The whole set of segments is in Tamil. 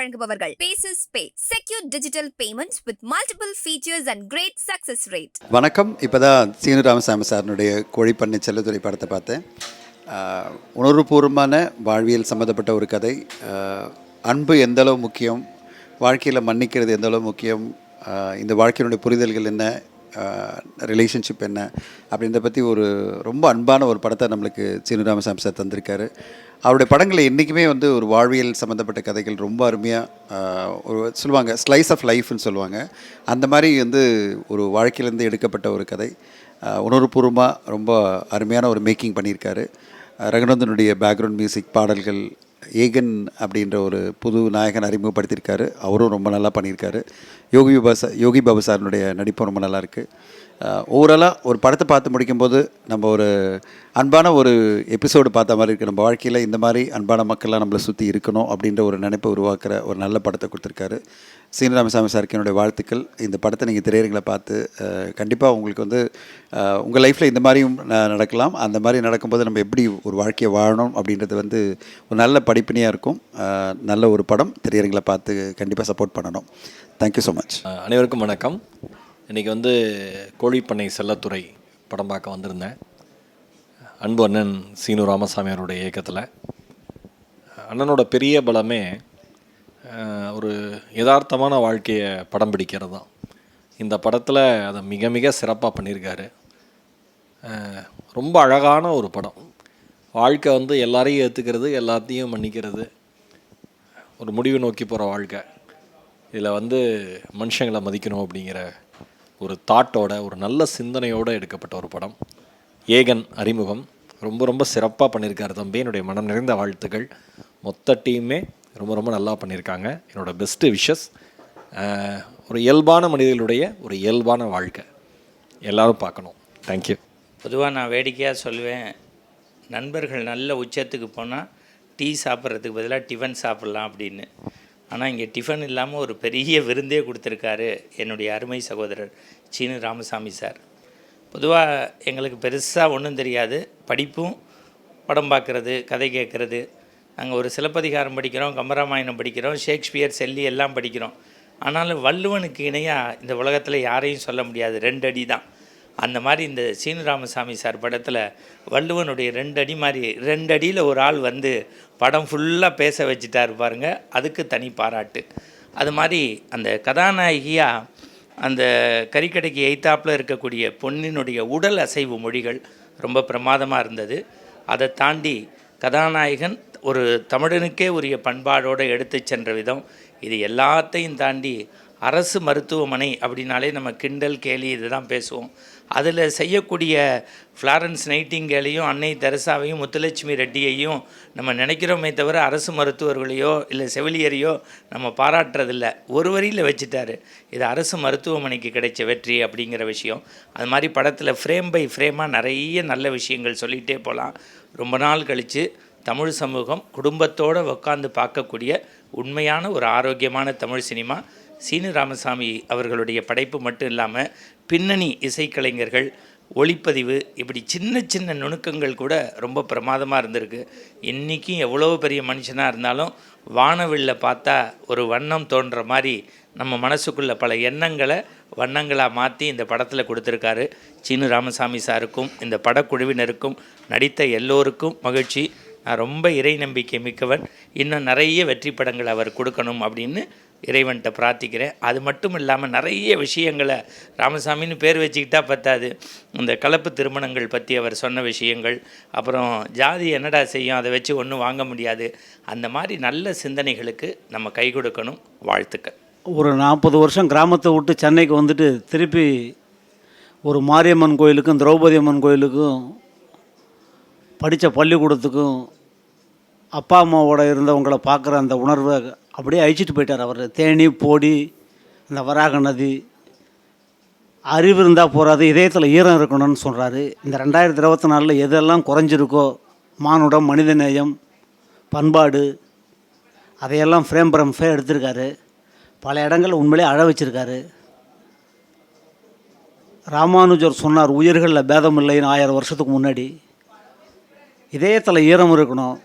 வழங்குபவர்கள். Bases pay secure digital payments with multiple features and great success rate வணக்கம். இப்போ தான் சீனு ராமசாமி சாரினுடைய கோழிப்பண்ணை செல்லத்துறை படத்தை பார்த்தேன். உணர்வுபூர்வமான வாழ்வியல் சம்மந்தப்பட்ட ஒரு கதை. அன்பு எந்தளவு முக்கியம்? வாழ்க்கையில் மன்னிக்கிறது எந்தளவு முக்கியம்? இந்த வாழ்க்கையினுடைய புரிதல்கள் என்ன? ரிலேஷன்ஷிப் என்ன அப்படின்றத பற்றி ஒரு ரொம்ப அன்பான ஒரு படத்தை நம்மளுக்கு சீனு ராமசாமி சார் தந்திருக்காரு. அவருடைய படங்களில் என்றைக்குமே வந்து ஒரு வாழ்வியல் சம்மந்தப்பட்ட கதைகள் ரொம்ப அருமையாக ஒரு சொல்லுவாங்க ஸ்லைஸ் ஆஃப் லைஃப்னு சொல்லுவாங்க. அந்த மாதிரி வந்து ஒரு வாழ்க்கையிலேருந்து எடுக்கப்பட்ட ஒரு கதை. உணர்வுபூர்வமாக ரொம்ப அருமையான ஒரு மேக்கிங் பண்ணியிருக்காரு. ரகுநந்தனுடைய பேக்ரவுண்ட் மியூசிக் பாடல்கள் ஏகன் அப்படின்ற ஒரு புது நாயகன் அறிமுகப்படுத்தியிருக்காரு. அவரும் ரொம்ப நல்லா பண்ணியிருக்காரு. யோகி பாபா சார் யோகி பாபு சாரினுடைய நடிப்பும் ரொம்ப நல்லா இருக்குது ஓவராலாக ஒரு படத்தை பார்த்து முடிக்கும்போது நம்ம ஒரு அன்பான ஒரு எபிசோடு பார்த்த மாதிரி இருக்குது நம்ம வாழ்க்கையில் இந்த மாதிரி அன்பான மக்கள்லாம் நம்மளை சுற்றி இருக்கணும் அப்படின்ற ஒரு நினைப்பை உருவாக்குற ஒரு நல்ல படத்தை கொடுத்துருக்காரு. சீனராமசாமி சாருக்கு என்னுடைய வாழ்த்துக்கள். இந்த படத்தை நீங்கள் திரையரங்களை பார்த்து கண்டிப்பாக உங்களுக்கு வந்து உங்கள் லைஃப்பில் இந்த மாதிரியும் ந- நடக்கலாம். அந்த மாதிரி நடக்கும்போது நம்ம எப்படி ஒரு வாழ்க்கையை வாழணும் அப்படின்றது வந்து ஒரு நல்ல படிப்பினையாக இருக்கும். நல்ல ஒரு படம் திரையரங்களை பார்த்து கண்டிப்பாக சப்போர்ட் பண்ணணும். தேங்க்யூ ஸோ மச் அனைவருக்கும் வணக்கம். இன்றைக்கி வந்து கோழிப்பண்ணை செல்லத்துறை படம் பார்க்க வந்திருந்தேன். அன்பு அண்ணன் சீனு ராமசாமி அவருடைய இயக்கத்தில். அண்ணனோட பெரிய பலமே ஒரு யதார்த்தமான வாழ்க்கையை படம் பிடிக்கிறது தான். இந்த படத்தில் அதை மிக மிக சிறப்பாக பண்ணியிருக்காரு. ரொம்ப அழகான ஒரு படம். வாழ்க்கை வந்து எல்லாரையும் ஏற்றுக்கிறது எல்லாத்தையும் மன்னிக்கிறது. ஒரு முடிவு நோக்கி போகிற வாழ்க்கை. இதில் வந்து மனுஷங்களை மதிக்கணும் அப்படிங்கிற ஒரு தாட்டோட ஒரு நல்ல சிந்தனையோடு எடுக்கப்பட்ட ஒரு படம். ஏகன் அறிமுகம். ரொம்ப ரொம்ப சிறப்பாக பண்ணியிருக்காரு தம்பி. என்னுடைய மனம் நிறைந்த வாழ்த்துக்கள். மொத்த டீமே ரொம்ப ரொம்ப நல்லா பண்ணியிருக்காங்க. என்னோட பெஸ்ட்டு விஷஸ் ஒரு இயல்பான மனிதர்களுடைய ஒரு இயல்பான வாழ்க்கை. எல்லோரும் பார்க்கணும். தேங்க்யூ பொதுவாக நான் வேடிக்கையாக சொல்லுவேன். நண்பர்கள் நல்ல உச்சத்துக்கு போனால் டீ சாப்பிட்றதுக்கு பதிலாக டிஃபன் சாப்பிட்லாம் அப்படின்னு. ஆனால் இங்கே டிஃபன் இல்லாமல் ஒரு பெரிய விருந்தே கொடுத்துருக்காரு என்னுடைய அருமை சகோதரர். சீனு ராமசாமி சார். பொதுவாக எங்களுக்கு பெருசாக ஒன்றும் தெரியாது. படிப்பும் படம் பார்க்குறது கதை கேட்குறது நாங்கள் ஒரு சிலப்பதிகாரம் படிக்கிறோம் கம்பராமாயணம் படிக்கிறோம் ஷேக்ஸ்பியர் செல்லி எல்லாம் படிக்கிறோம். ஆனாலும் வள்ளுவனுக்கு இணையாக இந்த உலகத்தில் யாரையும் சொல்ல முடியாது. ரெண்டு அடி தான். அந்த மாதிரி இந்த சீனு ராமசாமி சார் படத்தில் வள்ளுவனுடைய ரெண்டு அடி மாதிரி ரெண்டு அடியில் ஒரு ஆள் வந்து படம் ஃபுல்லாக பேச வச்சுட்டாரு பாருங்க. அதுக்கு தனி பாராட்டு. அது மாதிரி அந்த கதாநாயகியாக அந்த கறிக்கடைக்கு எய்த்தாப்பில் இருக்கக்கூடிய பொன்னினுடைய உடல் அசைவு மொழிகள் ரொம்ப பிரமாதமாக இருந்தது. அதை தாண்டி கதாநாயகன் ஒரு தமிழனுக்கே உரிய பண்பாடோடு எடுத்து சென்ற விதம். இது எல்லாத்தையும் தாண்டி அரசு மருத்துவமனை அப்படின்னாலே நம்ம கிண்டல் கேலி இதுதான் பேசுவோம். அதில் செய்யக்கூடிய ஃப்ளாரன்ஸ் நைட்டிங்கேலையும் அன்னை தெரசாவையும் முத்துலட்சுமி ரெட்டியையும் நம்ம நினைக்கிறோமே தவிர அரசு மருத்துவர்களையோ இல்லை செவிலியரையோ நம்ம பாராட்டுறதில்ல. ஒரு வரியில் வச்சுட்டாரு. இது அரசு மருத்துவமனைக்கு கிடைச்ச வெற்றி அப்படிங்கிற விஷயம். அது மாதிரி படத்தில் ஃப்ரேம் பை ஃப்ரேமாக நிறைய நல்ல விஷயங்கள் சொல்லிகிட்டே போகலாம் ரொம்ப நாள் கழித்து தமிழ் சமூகம் குடும்பத்தோடு உட்காந்து பார்க்கக்கூடிய உண்மையான ஒரு ஆரோக்கியமான தமிழ் சினிமா. சீனு ராமசாமி அவர்களுடைய படைப்பு மட்டும் இல்லாமல் பின்னணி இசைக்கலைஞர்கள் ஒளிப்பதிவு இப்படி சின்ன சின்ன நுணுக்கங்கள் கூட ரொம்ப பிரமாதமாக இருந்திருக்கு. இன்றைக்கும் எவ்வளோ பெரிய மனுஷனாக இருந்தாலும் வானவில்ல பார்த்தா ஒரு வண்ணம் தோன்ற மாதிரி நம்ம மனசுக்குள்ளே பல எண்ணங்களை வண்ணங்களாக மாற்றி இந்த படத்தில் கொடுத்துருக்காரு. சீனு ராமசாமி சாருக்கும் இந்த படக்குழுவினருக்கும் நடித்த எல்லோருக்கும் மகிழ்ச்சி. நான் ரொம்ப இறை நம்பிக்கை மிக்கவன். இன்னும் நிறைய வெற்றி படங்கள் அவர் கொடுக்கணும் அப்படின்னு இறைவன்கிட்ட பிரார்த்திக்கிறேன். அது மட்டும் இல்லாமல் நிறைய விஷயங்களை ராமசாமின்னு பேர் வச்சுக்கிட்டா பத்தாது. இந்த கலப்பு திருமணங்கள் பற்றி அவர் சொன்ன விஷயங்கள் அப்புறம் ஜாதி என்னடா செய்யும் அதை வச்சு ஒன்றும் வாங்க முடியாது. அந்த மாதிரி நல்ல சிந்தனைகளுக்கு நம்ம கை கொடுக்கணும். வாழ்த்துக்கள். ஒரு நாற்பது வருஷம் கிராமத்தை விட்டு சென்னைக்கு வந்துட்டு திருப்பி ஒரு மாரியம்மன் கோயிலுக்கும் திரௌபதி அம்மன் கோயிலுக்கும் படித்த பள்ளிக்கூடத்துக்கும் அப்பா அம்மாவோட இருந்தவங்கள பார்க்குற அந்த உணர்வை அப்படியே அழிச்சிட்டு போயிட்டார் அவர். தேனி போடி அந்த வராக நதி. அறிவு இருந்தால் போகாது இதயத்தில் ஈரம் இருக்கணும்னு சொல்கிறாரு இந்த ரெண்டாயிரத்தி இருபத்தி நாலில் எதெல்லாம் குறைஞ்சிருக்கோ மானுடம் மனிதநேயம் பண்பாடு அதையெல்லாம் ஃப்ரேம் பிரம்ஃபே ஃபே எடுத்திருக்காரு. பல இடங்கள் உண்மையிலே அழ வச்சிருக்காரு. ராமானுஜர் சொன்னார் உயிர்களில் பேதம் இல்லைன்னு ஆயிரம் வருஷத்துக்கு முன்னாடி. இதயத்தில் ஈரம் இருக்கணும்.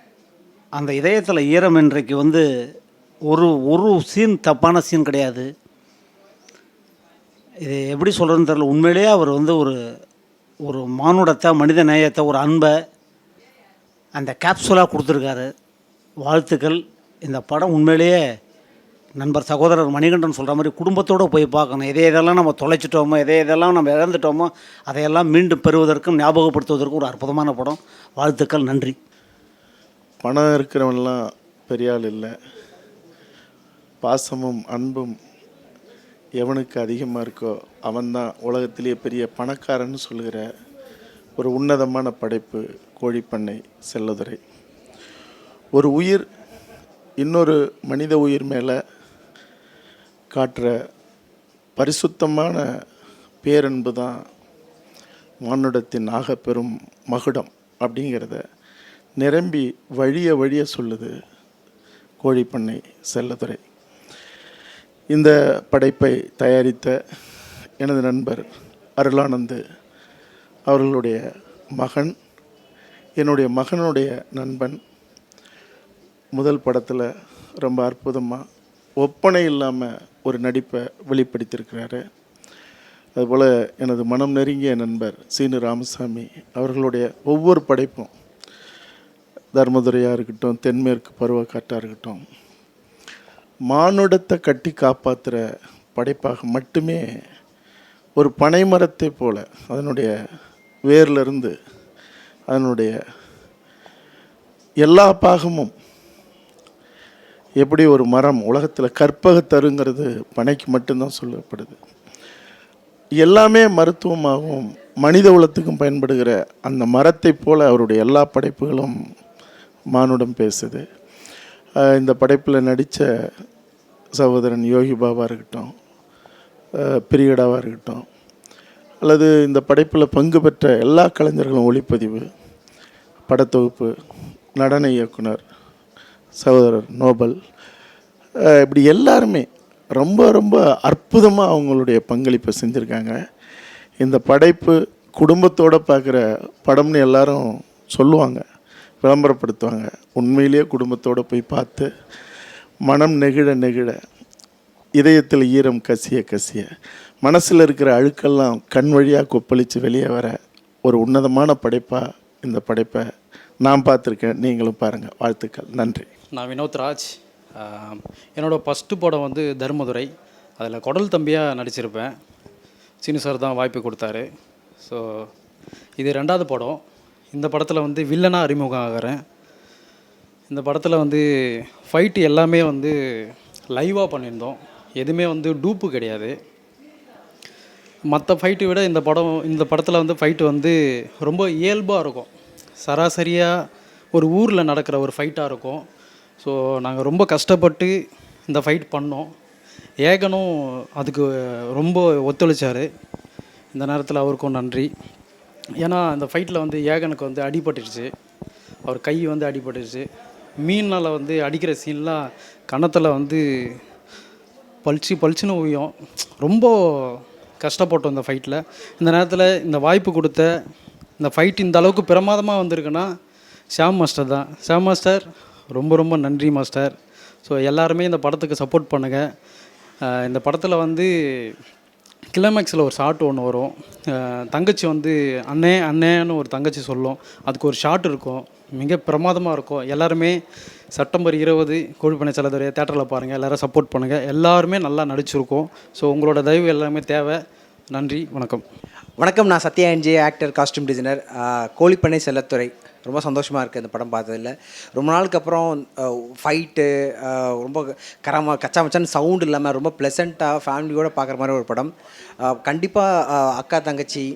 அந்த இதயத்தில் ஈரம் இன்றைக்கு வந்து ஒரு ஒரு சீன் தப்பான சீன் கிடையாது. இது எப்படி சொல்கிறதுன்னு தெரில உண்மையிலேயே அவர் வந்து ஒரு ஒரு மானுடத்தை மனித நேயத்தை ஒரு அன்பை அந்த கேப்சூலாக கொடுத்துருக்காரு. வாழ்த்துக்கள். இந்த படம் உண்மையிலேயே நண்பர் சகோதரர் மணிகண்டன் சொல்கிற மாதிரி குடும்பத்தோடு போய் பார்க்கணும். எதை இதெல்லாம் நம்ம தொலைச்சிட்டோமோ எதை இதெல்லாம் நம்ம இழந்துட்டோமோ அதையெல்லாம் மீண்டும் பெறுவதற்கும் ஞாபகப்படுத்துவதற்கும் ஒரு அற்புதமான படம். வாழ்த்துக்கள். நன்றி. பணம் இருக்கிறவன்லாம் பெரிய ஆள் இல்லை. பாசமும் அன்பும் எவனுக்கு அதிகமாக இருக்கோ அவன்தான் உலகத்திலேயே பெரிய பணக்காரன்னு சொல்லுகிற ஒரு உன்னதமான படைப்பு கோழிப்பண்ணை செல்லதுரை. ஒரு உயிர் இன்னொரு மனித உயிர் மேலே காட்டுற பரிசுத்தமான பேரன்பு தான் மானுடத்தின் ஆகப்பெரும் மகுடம் அப்படிங்கிறத நிரம்பி வழிய வழிய சொல்லுது கோழிப்பண்ணை செல்லதுரை. இந்த படைப்பை தயாரித்த எனது நண்பர் அருளானந்து அவர்களுடைய மகன் என்னுடைய மகனுடைய நண்பன். முதல் படத்தில் ரொம்ப அற்புதமாக ஒப்பனை இல்லாமல் ஒரு நடிப்பை வெளிப்படுத்தியிருக்கிறாரு. அதுபோல் எனது மனம் நெருங்கிய நண்பர் சீனு ராமசாமி அவர்களுடைய ஒவ்வொரு படைப்பும் தர்மதுரையாக இருக்கட்டும் தென்மேற்கு பருவக்காட்டாக இருக்கட்டும் மானுடத்தை கட்டி காப்பாற்றுற படைப்பாக மட்டுமே ஒரு பனைமரத்தை போல அதனுடைய வேர்லேருந்து அதனுடைய எல்லா பாகமும் எப்படி ஒரு மரம் உலகத்தில் கற்பகத்தருங்கிறது பனைக்கு மட்டும்தான் சொல்லப்படுது. எல்லாமே மருத்துவமாகவும் மனித உலத்துக்கும் பயன்படுகிற அந்த மரத்தை போல் அவருடைய எல்லா படைப்புகளும் மானுடம் பேசுது. இந்த படைப்பில் நடித்த சகோதரன் யோகி பாபா இருக்கட்டும் பிரியடாவாக இருக்கட்டும் அல்லது இந்த படைப்பில் பங்கு பெற்ற எல்லா கலைஞர்களும் ஒளிப்பதிவு படத்தொகுப்பு நடன இயக்குனர் சகோதரர் நோபல் இப்படி எல்லாருமே ரொம்ப ரொம்ப அற்புதமாக அவங்களுடைய பங்களிப்பை செஞ்சுருக்காங்க. இந்த படைப்பு குடும்பத்தோடு பார்க்குற படம்னு எல்லாரும் சொல்லுவாங்க. விளம்பரப்படுத்துவாங்க. உண்மையிலேயே குடும்பத்தோடு போய் பார்த்து மனம் நெகிழ நெகிழ இதயத்தில் ஈரம் கசிய கசிய மனசில் இருக்கிற அழுக்கெல்லாம் கண் வழியாக கொப்பளித்து வெளியே வர ஒரு உன்னதமான படைப்பாக இந்த படைப்பை நான் பார்த்துருக்கேன். நீங்களும் பாருங்கள் வாழ்த்துக்கள். நன்றி. நான் வினோத் ராஜ். என்னோடய ஃபஸ்ட்டு படம் வந்து தர்மதுரை. அதில் குடல் தம்பியாக நடிச்சிருப்பேன். சீனு சார் தான் வாய்ப்பு கொடுத்தாரு. ஸோ இது ரெண்டாவது படம். இந்த படத்தில் வந்து வில்லனாக அறிமுகம் ஆகிறேன். இந்த படத்தில் வந்து ஃபைட்டு எல்லாமே வந்து லைவாக பண்ணியிருந்தோம். எதுவுமே வந்து டூப்பு கிடையாது. மற்ற ஃபைட்டை விட இந்த படம் இந்த படத்தில் வந்து ஃபைட்டு வந்து ரொம்ப இயல்பாக இருக்கும். சராசரியாக ஒரு ஊரில் நடக்கிற ஒரு ஃபைட்டாக இருக்கும். ஸோ நாங்கள் ரொம்ப கஷ்டப்பட்டு இந்த ஃபைட் பண்ணோம். ஏகனும் அதுக்கு ரொம்ப ஒத்துழைச்சார். இந்த நேரத்தில் அவருக்கும் நன்றி. ஏன்னா அந்த ஃபைட்டில் வந்து ஏகனுக்கு வந்து அடிபட்டுருச்சு அவர் கை வந்து அடிபட்டுருச்சு மீனால் வந்து அடிக்கிற சீன்லாம் கணத்தில் வந்து பளிச்சு பளிச்சுன்னு ஓவியம் ரொம்ப கஷ்டப்பட்டோம் இந்த ஃபைட்டில் இந்த நேரத்தில் இந்த வாய்ப்பு கொடுத்த இந்த ஃபைட் இந்த அளவுக்கு பிரமாதமாக வந்திருக்குன்னா ஷாம் மாஸ்டர் தான். ஷாம் மாஸ்டர் ரொம்ப ரொம்ப நன்றி மாஸ்டர். ஸோ எல்லாருமே இந்த படத்துக்கு சப்போர்ட் பண்ணுங்கள் இந்த படத்தில் வந்து கிளைமேக்ஸில் ஒரு ஷாட் ஒன்று வரும். தங்கச்சி வந்து அண்ணே அண்ணேன்னு ஒரு தங்கச்சி சொல்லும். அதுக்கு ஒரு ஷாட் இருக்கும். மிக பிரமாதமாக இருக்கும். எல்லாருமே செப்டம்பர் இருபது கோழிப்பண்ணை செல்லதுறைய தேட்டரில் பாருங்கள் எல்லாரும் சப்போர்ட் பண்ணுங்கள் எல்லாருமே நல்லா நடிச்சிருக்கோம். ஸோ உங்களோட தயவு எல்லாமே தேவை. நன்றி. வணக்கம். வணக்கம். நான் சத்யா ஆக்டர் காஸ்டியூம் டிசைனர் கோழிப்பண்ணை செல்லத்துறை. ரொம்ப சந்தோஷமாக இருக்குது இந்த படம் பார்த்ததில். ரொம்ப நாளுக்கு அப்புறம் ஃபைட்டு ரொம்ப கரமாக கச்சா மச்சான் சவுண்ட் இல்லாமல் ரொம்ப ப்ளசண்ட்டாக ஃபேமிலியோடு பார்க்குற மாதிரி ஒரு படம். கண்டிப்பாக அக்கா தங்கச்சி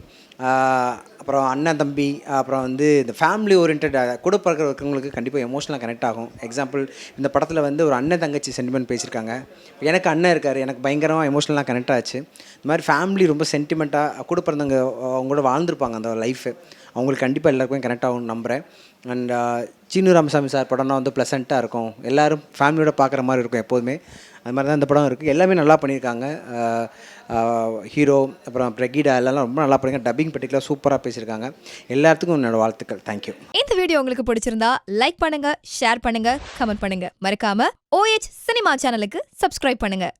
அப்புறம் அண்ணன் தம்பி அப்புறம் வந்து இந்த ஃபேமிலி ஓரியன்ட் கூட பிறகு இருக்கிறவங்களுக்கு கண்டிப்பாக எமோஷனலாக கனெக்ட் ஆகும். எக்ஸாம்பிள் இந்த படத்தில் வந்து ஒரு அண்ணன் தங்கச்சி சென்டிமெண்ட் பேசியிருக்காங்க. எனக்கு அண்ணன் இருக்கார் எனக்கு பயங்கரமாக எமோஷனலாக கனெக்ட் ஆச்சு. இந்த மாதிரி ஃபேமிலி ரொம்ப சென்டிமெண்ட்டாக கூட பிறந்தவங்க அவங்களோட வாழ்ந்துருப்பாங்க அந்த லைஃபு அவங்களுக்கு கண்டிப்பாக எல்லாருக்கும் கனெக்ட் ஆகும்னு நம்புகிறேன் and uh, Seenu Ramasamy sir படம்னா வந்து ப்ளசண்ட்டாக இருக்கும். எல்லோரும் ஃபேமிலியோட பார்க்குற மாதிரி இருக்கும் எப்போதுமே. அது மாதிரி தான் இந்த படம் இருக்குது எல்லாமே நல்லா பண்ணியிருக்காங்க. Uh, uh, ஹீரோ அப்புறம் பிரகீடா எல்லாம் ரொம்ப நல்லா பண்ணியிருக்காங்க. டப்பிங் பர்டிகுலர் சூப்பராக பேசியிருக்காங்க. எல்லாத்துக்கும் என்னோட வாழ்த்துக்கள். தேங்க்யூ இந்த வீடியோ உங்களுக்கு பிடிச்சிருந்தா லைக் பண்ணுங்கள் ஷேர் பண்ணுங்கள் கமெண்ட் பண்ணுங்கள் மறக்காமல் ஓஎச் சினிமா சேனலுக்கு சப்ஸ்கிரைப் பண்ணுங்கள்